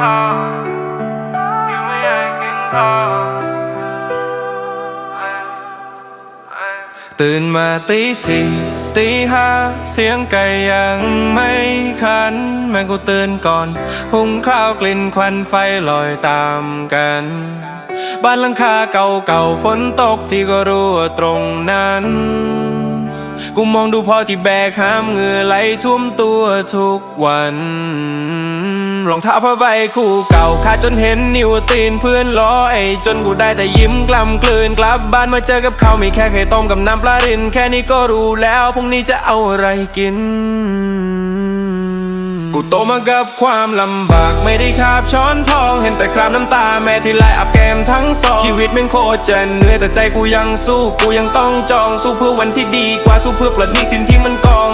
ทองตื่นมาตีสี่ตีห้าเสียงไก่ยังไม่ขัน แม่กูตื่นก่อน หุงข้าวกลิ่นควันไฟลอยตามกัน บ้านหลังคาเก่าๆฝนตกที่ก็รู้ว่าตรงนั้นกูมองดูพ่อที่แบกหามเหงื่อไหลท่วมตัวทุกวัน รองเท้าผ้าใบคู่เก่าขาดจนเห็นนิ้วตีนเพื่อนล้อไอ้จนกูได้แต่ยิ้มกล้ำกลืนกลับบ้านมาเจอกับเขาวมีแค่ไข่ต้มกับน้ำปลาริน แค่นี้ก็รู้แล้วพรุ่งนี้จะเอาอะไรกิน กูโตมากับความลำบากไม่ได้คาบช้อนทอง เห็นแต่คราบน้ำตาแม่ที่ไล่อับแก้มทั้งสองชีวิตแม่งโคตรจะเหนื่อยแต่ใจกูยังสู้กูยังต้องจองสู้เพื่อวันที่ดีกว่าสู้เพื่อปลดหนี้สินที่มันกอง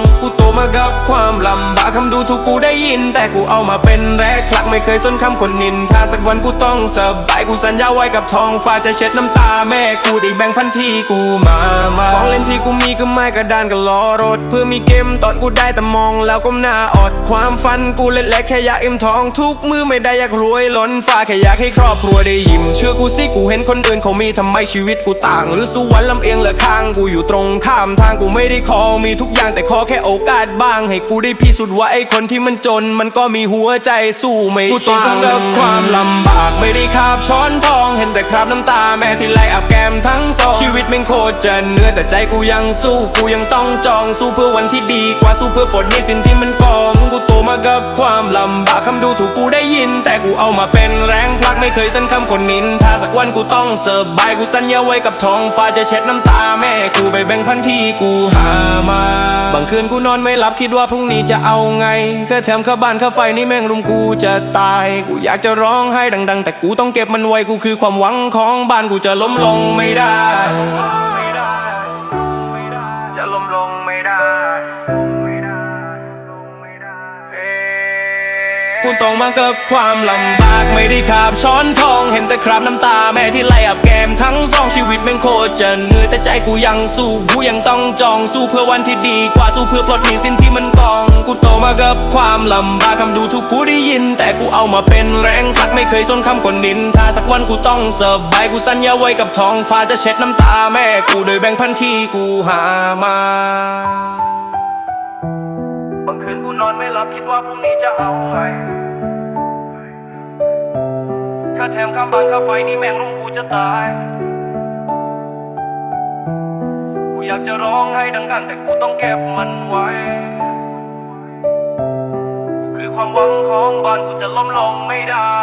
คำดูถูกกูได้ยิน แต่กูเอามาเป็นแรกหลักไม่เคยสนคำคนนิน ถ้าสักวันกูต้องสบายกูสัญญาไว้กับทองฟ้าจะเช็ดน้ำตาแม่กูได้แบ่งพันที่กูมามาของเล่นที่ ก็ไม้กระดานกับล้อรถ เพื่อมีเกมตอนกูได้แต่มองแล้วก็หน้าอด ความฝันกูเล็กๆแค่อยากอิ่มทอง ทุกมือไม่ได้อยากรวยล้นฟ้าแค่อยากให้ครอบครัวได้ยิ้ม เชื่อกูสิกูเห็นคนอื่นเขามีทำไมชีวิตกูต่าง หรือสุวรรค์ลำเอียงเหลือข้างกูอยู่ตรงข้ามทางกูไม่ได้ขอมีทุกอย่างแต่ขอแค่โอกาสบ้าง ให้กูได้พิสูจน์ว่าไอ้คนที่มันจน มันก็มีหัวใจสู้ไม่กูต้องเลิกความลำบากไม่ได้คาบช้อนทอ ห็นแต่คราบน้ำตาแม่ที่ไหลอาบแก้มทั้งสองชีวิตแม่งโคตรจะเหนื่อยแต่ใจกูยังสู้กูยังต้องจองสู้เพื่อวันที่ดีกว่าสู้เพื่อปลดหนี้สินที่มันกองกูโตมากับความลำบากคำดูถูกกูได้ยิน แต่กูเอามาเป็นแรงพลักไม่เคยสั้นคำคนนินถ้าสักวันกูต้องเสิร์ฟบายกูสัญญาไว้กับท้องฟ้าจะเช็ดน้ำตาแม่กูไปแบ่งพันที่กูหามาบางคืนกูนอนไม่หลับคิดว่าพรุ่งนี้จะเอาไงแค่แถมค่าบ้านค่าไฟนี่แม่งรุมกูจะตาย กูอยากจะร้องไห้ดัง ๆ แต่กูต้องเก็บมันไว้กูคือความหวังของบ้านกูจะล้มลงไม่ได้ จะล้มลงไม่ได้กูต้องมากับความลำบากไม่ได้คาบช้อนทองเห็น แต่คราบน้ำตาแม่ที่ไหลอับแก้มทั้งสองชีวิตแม่งโคตรจะเหนื่อยแต่ใจกูยังสู้กูยังต้องจองสู้เพื่อวันที่ดีกว่าสู้เพื่อปลดหนี้สินที่มันกอง กูโตมากับความลำบากคำดูถูกกูได้ยิน แต่กูเอามาเป็นแรงผลักไม่เคยสนคำคนนินถ้าสักวันกูต้องสบายกูสัญญาไว้กับท้องฟ้าจะเช็ดน้ำตาแม่กูโดยแบ่งพันที่กูหามาบางคืนกูนอนไม่หลับคิดว่าพรุ่งนี้จะเอาไง ค่าแถมค่าบ้านค่าไฟนี่แม่งรุมกูจะตาย กูอยากจะร้องให้ดังกันแต่กูต้องเก็บมันไว้ กูคือความหวังของบ้านกูจะล้มลงไม่ได้